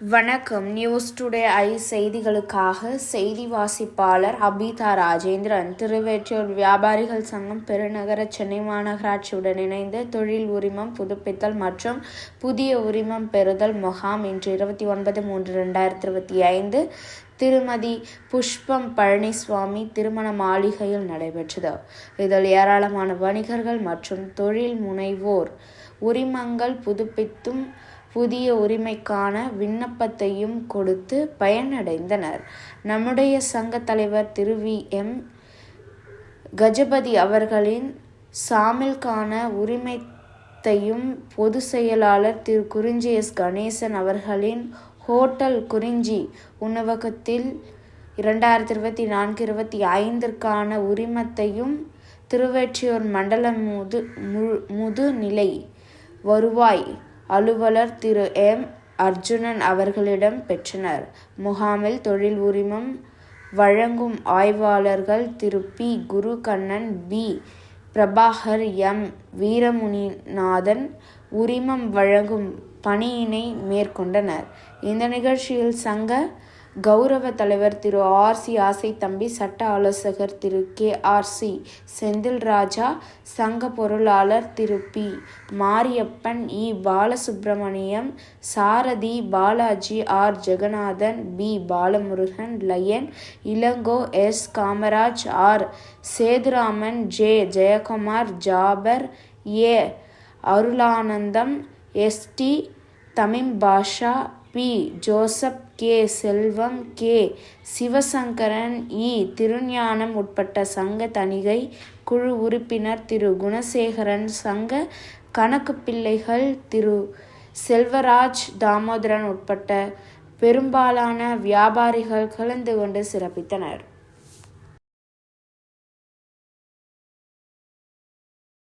வணக்கம். News today I செய்திகளுக்காக செய்தி வாசிப்பாளர் அபிதா ராஜேந்திரன். திருவேற்றூர் வியாபாரிகள் சங்கம் பெருநகர சென்னை மாநகராட்சியுடன் இணைந்து தொழில் உரிமம் புதுப்பித்தல் மற்றும் புதிய உரிமம் பெறுதல் முகாம் இன்று இருபத்தி ஒன்பது மூன்று ரெண்டாயிரத்தி இருபத்தி ஐந்து திருமதி புஷ்பம் பழனிசுவாமி திருமண மாளிகையில் நடைபெற்றது. இதில் ஏராளமான வணிகர்கள் மற்றும் தொழில் முனைவோர் உரிமங்கள் புதுப்பித்தும் புதிய உரிமைக்கான விண்ணப்பத்தையும் கொடுத்து பயனடைந்தனர். நம்முடைய சங்க தலைவர் திரு. வி. எம். கஜபதி அவர்களின் சாமில்கான உரிமைத்தையும் பொது செயலாளர் திரு. குறிஞ்சி எஸ் கணேசன் அவர்களின் ஹோட்டல் குறிஞ்சி உணவகத்தில் இரண்டாயிரத்தி இருபத்தி நான்கு இருபத்தி ஐந்திற்கான உரிமத்தையும் திருவெற்றியூர் மண்டல முது முதுநிலை வருவாய் அலுவலர் திரு எம். அர்ஜுனன் அவர்களிடம் பெற்றனர். முகாமில் தொழில் உரிமம் வழங்கும் ஆய்வாளர்கள் Thiru P. Gurukannan P. Prabhakar M. Veeramuninathan உரிமம் வழங்கும் பணியினை மேற்கொண்டனர். இந்த நிகழ்ச்சியில் சங்க கௌரவ தலைவர் திரு ஆர் சி ஆசை தம்பி சட்ட ஆலோசகர் Thiru K R C Senthil Raja சங்க பொருளாளர் Thiru P Mariyappan E Balasubramaniam Sarathi Balaji R Jeganathan P Balamurugan lion Ilango S Kamaraj R Sethuraman J Jayakumar Jafar A Arulanandam S T Tamim Basha P. Joseph K. Selvam K. Sivasankaran E. Thirugnanam உட்பட்ட சங்க தணிகை குழு உறுப்பினர் திரு. குணசேகரன் சங்க கணக்கு பிள்ளைகள் திரு. செல்வராஜ் தாமோதரன் உட்பட்ட பெரும்பாலான வியாபாரிகள் கலந்து கொண்டு சிறப்பித்தனர்.